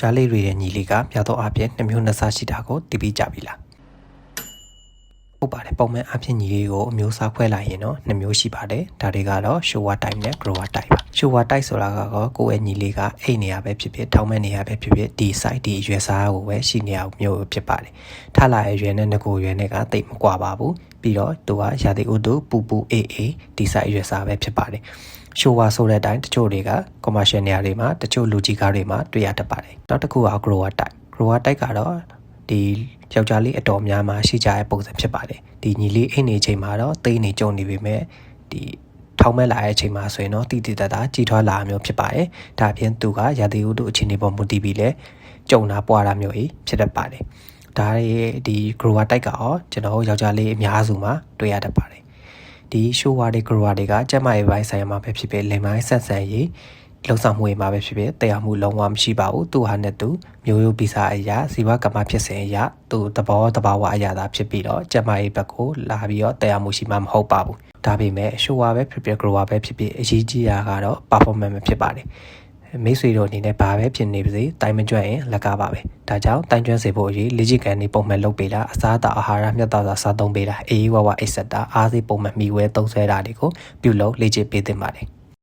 ဂျားလေးတွေရဲ့ညီလေးကများသောအားဖြင့်နှစ်မျိုးနှစ်စားရှိတာကိုသိပြီးကြပြီလား ဟုတ်ပါတယ်ပုံမှန်အဖြစ်ညီလေးကိုအမျိုးအစားခွဲလိုက်ရင်တော့နှစ်မျိုးရှိပါတယ်ဒါတွေကတော့ shower type နဲ့ grower type ပါ shower type ဆိုတာကတော့ကိုယ့်ရဲ့ညီလေးကအိတ်နေရပဲဖြစ်ဖြစ်ထောင်းမဲ့နေရပဲဖြစ်ဖြစ်ဒီ site ဒီအရွယ်စားကိုပဲရှိနေရမျိုးဖြစ်ပါတယ်ထားလာရဲ့ရွယ်နဲ့ငကိုရွယ်နဲ့ကတိတ်မကွာပါဘူးပြီးတော့သူကရာသီဥတုပူပူအေးအေးဒီ site အရွယ်စားပဲဖြစ်ပါတယ်ရှိုဝါဆိုတဲ့အတိုင်းတချို့တွေက commercial နေရာတွေမှာတချို့လူကြီးကားတွေမှာတွေ့ရတတ်ပါတယ်နောက်တစ်ခုက grower type grower type ကတော့ ဒီယောက်ျားလေးအတော်များများရှိကြတဲ့ပုံစံဖြစ်ပါတယ်ဒီညီလေးအိတ်နေချိန်မှာတော့သိနေကြုံနေပေမဲ့ဒီထောင်းမဲ့လာတဲ့အချိန်မှာဆိုရင်တော့တိတိတတ်တာကြီးထွားလာမျိုးဖြစ်ပါတယ်ဒါအပြင်သူကရာသီဥတုအခြေအနေပေါ်မူတည်ပြီးလဲကြုံတာပွားတာမျိုးကြီးဖြစ်တတ်ပါတယ်ဒါရဲ့ဒီ grower type ကရောကျွန်တော်ယောက်ျားလေးအများစုမှာတွေ့ရတတ်ပါတယ်ဒီရှိုးဝါတွေ grower တွေကကျက်မရေးပိုင်းဆိုင်ရာမှာပဲဖြစ်ဖြစ်လင်ပိုင်းဆက်ဆံရေး လုံဆောင်မှုတွေမှာပဲဖြစ်ဖြစ်တရားမှုလုံးဝမရှိပါဘူးသူဟာနဲ့သူမျိုးရိုးဗီဇအရာဇီဝကမ္မဖြစ်စဉ်အရာသူသဘောတဘာဝအရာသာဖြစ်ပြီးတော့ကျက်မရေးဘက်ကိုလာပြီးတော့တရားမှုရှိမှမဟုတ်ပါဘူးဒါပေမဲ့ရှိုးဝါပဲဖြစ်ဖြစ် grower ပဲဖြစ်ဖြစ်အရေးကြီးတာကတော့ performance ပဲဖြစ်ပါတယ်မိတ်ဆွေတို့အနေနဲ့ဘာပဲဖြစ်နေပါစေတိုင်မကြွရင်လက်ကားပါပဲဒါကြောင့်တိုင်ကျွမ်းစေဖို့အရေးလေ့ကျင့်ခန်းနေပုံမှန်လုပ်ပေးတာအစားအသောက်အာဟာရမျှတစွာစားသုံးပေးတာအေးဝဝအိတ်ဆက်တာအားစိပုံမှန်မိဝဲသုံးဆွဲတာတွေကိုပြုလုပ်လေ့ကျင့်ပေးသင့်ပါတယ်